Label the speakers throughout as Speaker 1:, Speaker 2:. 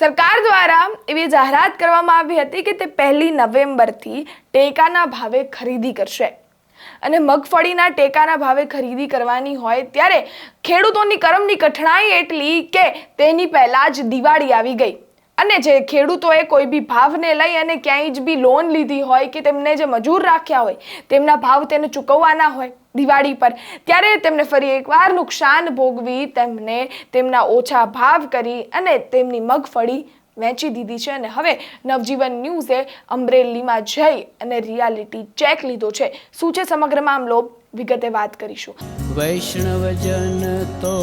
Speaker 1: સરકાર દ્વારા એવી જાહેરાત કરવામાં આવી હતી કે તે પહેલી નવેમ્બરથી ટેકાના ભાવે ખરીદી કરશે. અને મગફળીના ટેકાના ભાવે ખરીદી કરવાની હોય ત્યારે ખેડૂતોની કરમની કઠણાઈ એટલી કે તેની પહેલાં જ દિવાળી આવી ગઈ. અને જે ખેડૂતોએ કોઈ બી ભાવને લઈ અને ક્યાંય જ બી લોન લીધી હોય કે તેમને જે મજૂર રાખ્યા હોય, તેમના ભાવ તેને ચૂકવવાના હોય દિવાળી પર. ત્યારે તેમને ફરી એકવાર નુકસાન ભોગવી તેમને તેમના ઓછા ભાવ કરી અને તેમની મગફળી વેચી દીધી છે. અને હવે નવજીવન ન્યૂઝે અમરેલીમાં જઈ અને રિયાલિટી ચેક લીધો છે. શું છે સમગ્ર મામલો? વિગતે વાત કરીશું.
Speaker 2: વૈષ્ણવજન તો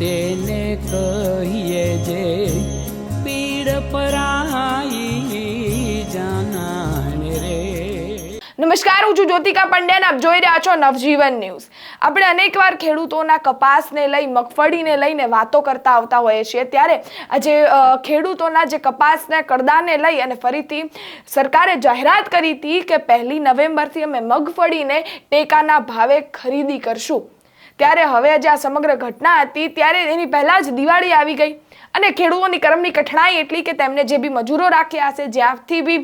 Speaker 2: તેને કહીએ જે પીડ પરાઈ
Speaker 1: નમસ્કાર, હું છું જ્યોતિકા પંડ્યા આપ જોઈ રહ્યા છો નવજીવન ન્યૂઝ. આપણે અનેકવાર ખેડૂતોના કપાસને લઈ, મગફળીને લઈને વાતો કરતા આવતા હોઈએ છીએ. ત્યારે આજે ખેડૂતોના જે કપાસના કડદાને લઈ અને ફરીથી સરકારે જાહેરાત કરી હતી કે પહેલી નવેમ્બરથી અમે મગફળીને ટેકાના ભાવે ખરીદી કરશું. ત્યારે હવે જે આ સમગ્ર ઘટના હતી, ત્યારે એની પહેલાં જ દિવાળી આવી ગઈ. અને ખેડૂતોની કરમની કઠણાઈ એટલી કે તેમને જે બી મજૂરો રાખ્યા હશે, જ્યાંથી બી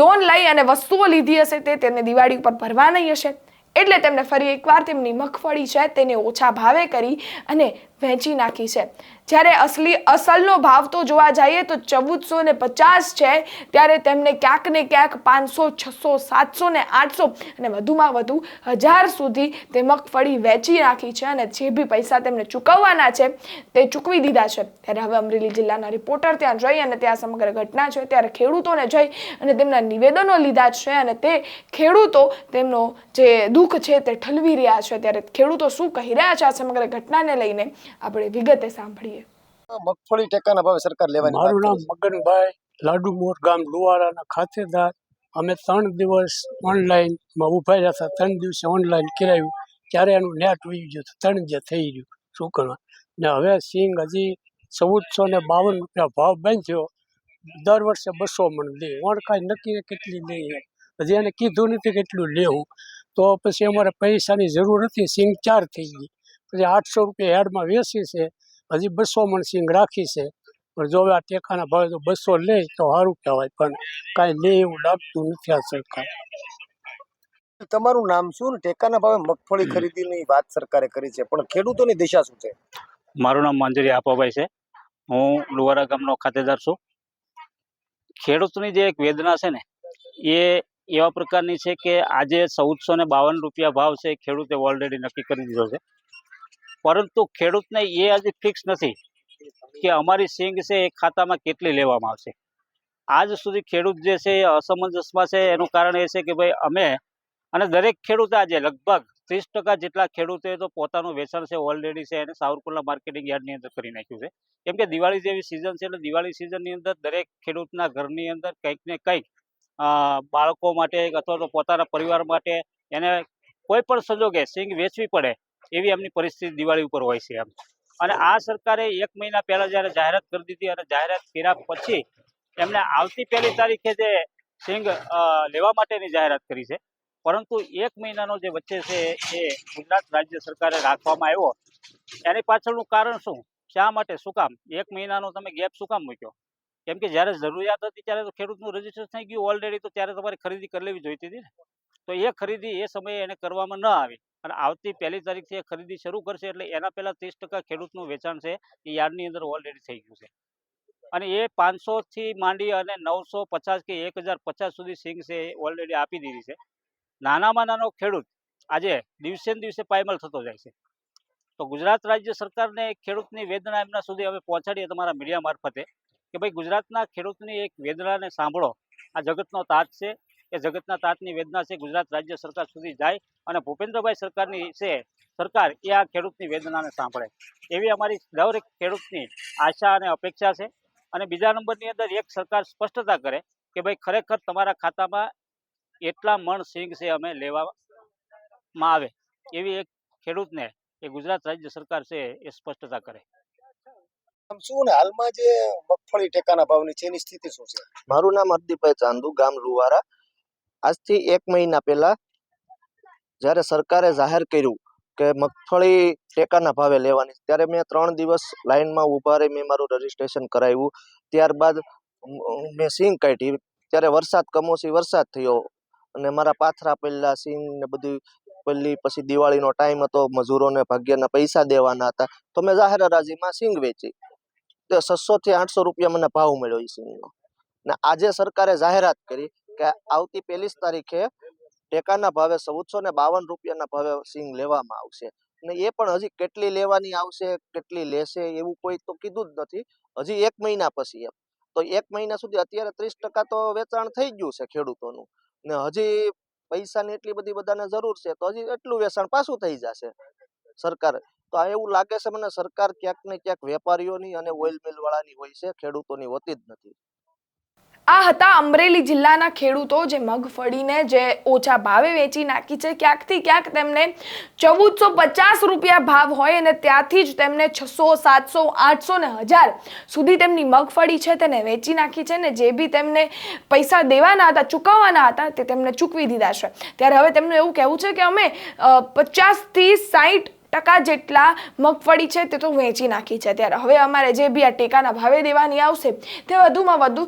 Speaker 1: લોન લઈ અને વસ્તુઓ લીધી હશે, તે તેમને દિવાળી ઉપર ભરવાની હશે. એટલે તેમને ફરી એકવાર તેમની મગફળી છે, તેને ઓછા ભાવે કરી અને વેચી નાખી છે. જ્યારે અસલી, અસલનો ભાવ તો જોવા જઈએ તો ચૌદસો ને પચાસ છે, ત્યારે તેમને ક્યાંક ને ક્યાંક પાંચસો, છસો, સાતસો ને આઠસો અને વધુમાં વધુ હજાર સુધી તે મગફળી વેચી નાખી છે અને જે બી પૈસા તેમને ચૂકવવાના છે તે ચૂકવી દીધા છે. ત્યારે હવે અમરેલી જિલ્લાના રિપોર્ટર ત્યાં જઈ અને ત્યાં સમગ્ર ઘટના છે. ત્યારે ખેડૂતોને જઈ અને તેમના નિવેદનો લીધા છે અને તે ખેડૂતો તેમનો જે દુઃખ છે તે ઠલવી રહ્યા છે. ત્યારે ખેડૂતો શું કહી રહ્યા છે આ સમગ્ર ઘટનાને લઈને? આપણે વિગતે સાંભળીએ.
Speaker 3: મગફળી ટેકાના ભાવે સરકાર લેવાની
Speaker 4: મારું નામ મગનભાઈ લાડુમોર ગામ લુવારાના ખાતેદાર. અમે ત્રણ દિવસ ઓનલાઈનમાં ઊભા રહ્યા હતા. ત્રણ દિવસે ઓનલાઈન કરાવ્યું ત્યારે એનું નેટ વહી ગયું ત્રણ જે થઈ ગયું. કરવા ને હવે સિંગ હજી ચૌદસો ને બાવન રૂપિયા ભાવ બાંધ્યો. દર વર્ષે બસો મણ લે. ઓણ કાંઈ નક્કી કેટલી લે હજી એને કીધું નથી કેટલું લેવું. તો પછી અમારે પૈસાની જરૂર હતી. સિંગ ચાર થઈ ગઈ. પછી આઠસો રૂપિયા હેડમાં વેચી છે હજી બસો મણ સિંગ રાખી છે. પણ જો હવે આ ટેકાના ભાવે તો બસો લે તો સારું કહેવાય પણ કાંઈ લે એવું લાગતું નથી આ સરકાર.
Speaker 3: તમારું નામ શું ને? ટેકાના ભાવે મગફળી ખરીદીની વાત સરકારે કરી છે પણ ખેડૂતોની દિશા શું છે?
Speaker 5: મારું નામ માંજરી આપાભાઈ છે. હું લુવારા ગામનો ખાતેદાર છું. ખેડૂતની જે એક વેદના છે ને એ એવા પ્રકારની છે કે આજે ચૌદસો ને બાવન રૂપિયા ભાવ છે એ ખેડૂતે ઓલરેડી નક્કી કરી દીધો છે. પરંતુ ખેડૂતને એ આજે ફિક્સ નથી કે અમારી સિંગ છે એ ખાતામાં કેટલી લેવામાં આવશે. આજ સુધી ખેડૂત જે છે એ અસમંજસમાં છે, એનું કારણ એ છે કે ભાઈ અમે અને દરેક ખેડૂત આજે લગભગ ત્રીસ ટકા જેટલા ખેડૂતોએ તો પોતાનું વેચાણ છે ઓલરેડી છે, એને સાવરકુંડલા માર્કેટિંગ યાર્ડની અંદર કરી નાખ્યું છે. કેમ કે દિવાળી જેવી સિઝન છે એટલે દિવાળી સિઝનની અંદર દરેક ખેડૂતના ઘરની અંદર કંઈક ને કંઈક બાળકો માટે અથવા તો પોતાના પરિવાર માટે એને કોઈ પણ સંજોગે સિંગ વેચવી પડે એવી એમની પરિસ્થિતિ દિવાળી ઉપર હોય છે એમ. અને આ સરકારે એક મહિના પહેલા જ્યારે જાહેરાત કરી દીધી અને જાહેરાત કર્યા પછી એમને આવતી પહેલી તારીખે જે સિંગ લેવા માટેની જાહેરાત કરી છે. પરંતુ એક મહિનાનો જે વચ્ચે છે એ ગુજરાત રાજ્ય સરકારે રાખવામાં આવ્યો. એની પાછળનું કારણ શું? શા માટે? શું કામ? એક મહિનાનો તમે ગેપ શું કામ મૂક્યો? કેમ કે જ્યારે જરૂરિયાત હતી ત્યારે તો ખેડૂતનું રજિસ્ટર થઈ ગયું. ઓલરેડી તો ત્યારે તમારે ખરીદી કરી લેવી જોઈતી હતી તો એ ખરીદી એ સમયે એને કરવામાં ન આવી. અને આવતી પહેલી તારીખથી ખરીદી શરૂ કરશે એટલે એના પહેલાં ત્રીસ ટકા ખેડૂતનું વેચાણ છે એ યાર્ડની અંદર ઓલરેડી થઈ ગયું છે. અને એ પાંચસોથી માંડી અને નવસો પચાસ કે એક હજાર પચાસ સુધી સિંગ છે એ ઓલરેડી આપી દીધી છે. નાનામાં નાનો ખેડૂત આજે દિવસે ને દિવસે પાયમાલ થતો જાય છે. તો ગુજરાત રાજ્ય સરકારને ખેડૂતની વેદના એમના સુધી અમે પહોંચાડીએ તમારા મીડિયા મારફતે કે ભાઈ ગુજરાતના ખેડૂતની એક વેદનાને સાંભળો. આ જગતનો તાજ છે. એ જગતના તાતની વેદના છે ગુજરાત રાજ્ય સરકાર સુધી જાય અને ભૂપેન્દ્રભાઈ સરકારની છે સરકાર એ આ ખેડૂતની વેદનાને સાંભળે. એવી અમારી દરેક ખેડૂતની આશા અને અપેક્ષા છે. અને બીજા નંબરની અંદર એક સરકાર સ્પષ્ટતા કરે કે ભાઈ ખરેખર તમારા ખાતામાં એટલા મણ સિંગ છે અમે લેવામાં આવે. એવી એક ખેડૂતને એ ગુજરાત રાજ્ય સરકાર છે એ સ્પષ્ટતા કરે.
Speaker 3: શું ને? હાલમાં જે મગફળી ટેકાના ભાવની છે એની સ્થિતિ શું છે?
Speaker 6: મારું નામ હરદીપભાઈ ચાંદુ ગામ લુવારા આજથી એક મહિના પહેલા જ્યારે સરકારે જાહેર કર્યું કે મગફળી ટેકાના ભાવે લેવાની, ત્યારે મેં ત્રણ દિવસ લાઈનમાં ઊભા રહી, મેં મારું રજીસ્ટ્રેશન કરાવ્યું. ત્યારબાદ મેં સિંગ કાઢી. ત્યારે વરસાદ કમોસી વરસાદ થયો અને મારા પાથરા પહેલાં સિંગ ને બધું પહેલી પછી દિવાળીનો ટાઈમ હતો, મજૂરોને ભાગ્યના પૈસા દેવાના હતા. તો મેં જાહેર હરાજીમાં સિંગ વેચી. તો છસો થી આઠસો રૂપિયા મને ભાવ મળ્યો એ સિંગનો. ને આજે સરકારે જાહેરાત કરી કે આવતી પહેલી તારીખે ટેકાના ભાવે ચૌદસો ને બાવન રૂપિયાના ભાવે સિંગ લેવામાં આવશે. ને એ પણ હજી કેટલી લેવાની આવશે, કેટલી લેશે એવું કોઈ તો કીધું જ નથી. હજી એક મહિના પછી એમ. તો એક મહિના સુધી અત્યારે ત્રીસ ટકા તો વેચાણ થઈ ગયું છે ખેડૂતોનું. ને હજી પૈસાની એટલી બધી બધાને જરૂર છે તો હજી એટલું વેચાણ પાછું થઈ જશે સરકાર. તો આ એવું લાગે છે મને સરકાર ક્યાંક ને ક્યાંક વેપારીઓની અને ઓઇલ મિલ વાળાની હોય છે, ખેડૂતોની હોતી જ નથી.
Speaker 1: આ હતા અમરેલી જિલ્લાના ખેડૂતો જે મગફળીને જે ઓછા ભાવે વેચી નાખી છે. ક્યાંકથી ક્યાંક તેમને ચૌદસો પચાસ રૂપિયા ભાવ હોય અને ત્યાંથી જ તેમને છસો, સાતસો, આઠસો ને હજાર સુધી તેમની મગફળી છે તેને વેચી નાખી છે ને જે બી તેમને પૈસા દેવાના હતા, ચૂકવવાના હતા તે તેમને ચૂકવી દીધા છે. ત્યારે હવે તેમનું એવું કહેવું છે કે અમે પચાસથી સાઠ ટકા જેટલા મગફળી છે તે તો વેચી નાખી છે ત્યારે હવે અમારે જે બી આ ટેકાના ભાવે દેવાની આવશે, તે વધુમાં વધુ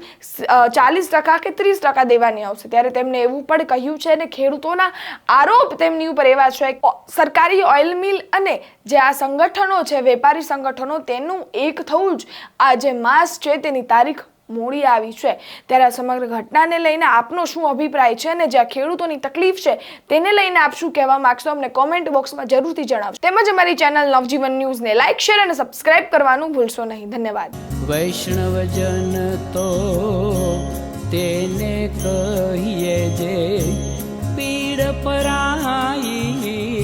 Speaker 1: ચાલીસ ટકા કે ત્રીસ ટકા દેવાની આવશે. ત્યારે તેમણે એવું પણ કહ્યું છે અને ખેડૂતોના આરોપ તેમની ઉપર એવા છે સરકારી ઓઇલ મિલ અને જે આ સંગઠનો છે, વેપારી સંગઠનો, તેનું એક થવું જ આ જે માસ છે તેની તારીખ મોડી આવી છે. ત્યારે આ સમગ્ર ઘટનાને લઈને આપનો શું અભિપ્રાય છે અને જે આ ખેડૂતોની તકલીફ છે તેને લઈને આપ શું કહેવા માંગશો અમને કોમેન્ટ બોક્સમાં જરૂરથી જણાવશો. તેમજ અમારી ચેનલ નવજીવન ન્યૂઝને લાઇક શેર અને સબસ્ક્રાઇબ કરવાનું ભૂલશો નહીં. ધન્યવાદ.
Speaker 2: વૈષ્ણવજન તો તેને કહીએ જે પીડ પરાઈ